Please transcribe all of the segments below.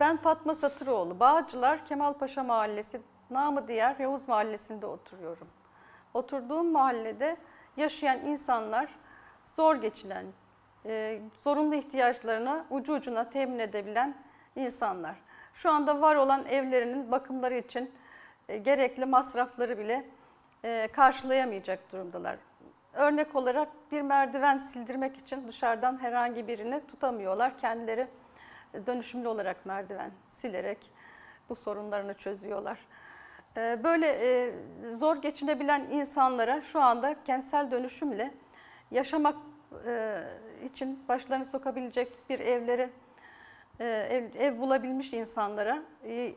Ben Fatma Satıroğlu. Bağcılar Kemalpaşa Mahallesi, namı diğer Yavuz Mahallesi'nde oturuyorum. Oturduğum mahallede yaşayan insanlar zor geçilen, e, zorunlu ihtiyaçlarını ucu ucuna temin edebilen insanlar. Şu anda var olan evlerinin bakımları için e, gerekli masrafları bile e, karşılayamayacak durumdalar. Örnek olarak bir merdiven sildirmek için dışarıdan herhangi birini tutamıyorlar. Kendileri dönüşümlü olarak merdiven silerek bu sorunlarını çözüyorlar. E, böyle e, zor geçinebilen insanlara şu anda kentsel dönüşümle yaşamak e, için başlarını sokabilecek bir evleri e, ev, ev bulabilmiş insanlara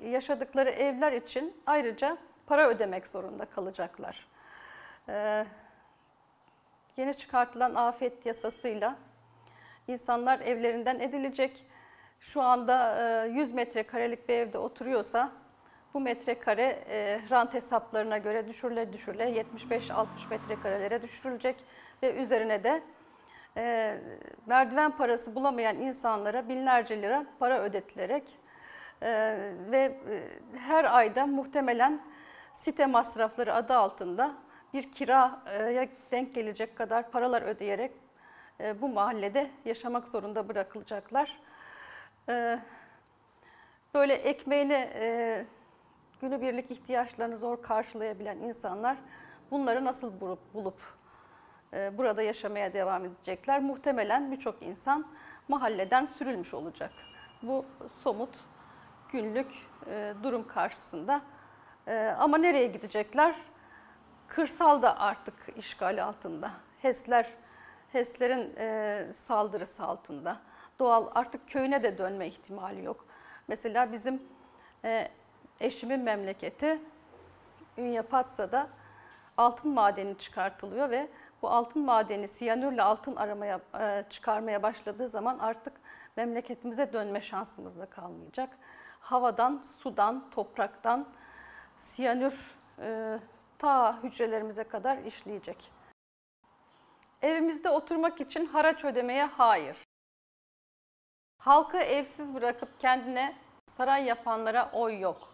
yaşadıkları evler için ayrıca para ödemek zorunda kalacaklar. E, yeni çıkartılan afet yasasıyla insanlar evlerinden edilecek. Şu anda 100 metrekarelik bir evde oturuyorsa bu metrekare rant hesaplarına göre düşürüle düşürüle 75-60 metrekarelere düşürülecek ve üzerine de e, merdiven parası bulamayan insanlara binlerce lira para ödetilerek e, ve e, her ayda muhtemelen site masrafları adı altında bir kiraya denk gelecek kadar paralar ödeyerek e, bu mahallede yaşamak zorunda bırakılacaklar. E, böyle ekmeğini, e, günübirlik ihtiyaçlarını zor karşılayabilen insanlar bunları nasıl bulup, bulup e, burada yaşamaya devam edecekler. Muhtemelen birçok insan mahalleden sürülmüş olacak. Bu somut günlük e, durum karşısında. Ama nereye gidecekler? Kırsal da artık işgal altında. HES'ler, HES'lerin saldırısı altında. Doğal artık köyüne de dönme ihtimali yok. Mesela bizim eşimin memleketi Ünye Fatsa'da altın madeni çıkartılıyor ve bu altın madeni siyanürle altın aramaya e, çıkarmaya başladığı zaman artık memleketimize dönme şansımız da kalmayacak. Havadan, sudan, topraktan siyanür e, ta hücrelerimize kadar işleyecek. Evimizde oturmak için haraç ödemeye hayır. Halkı evsiz bırakıp kendine saray yapanlara oy yok.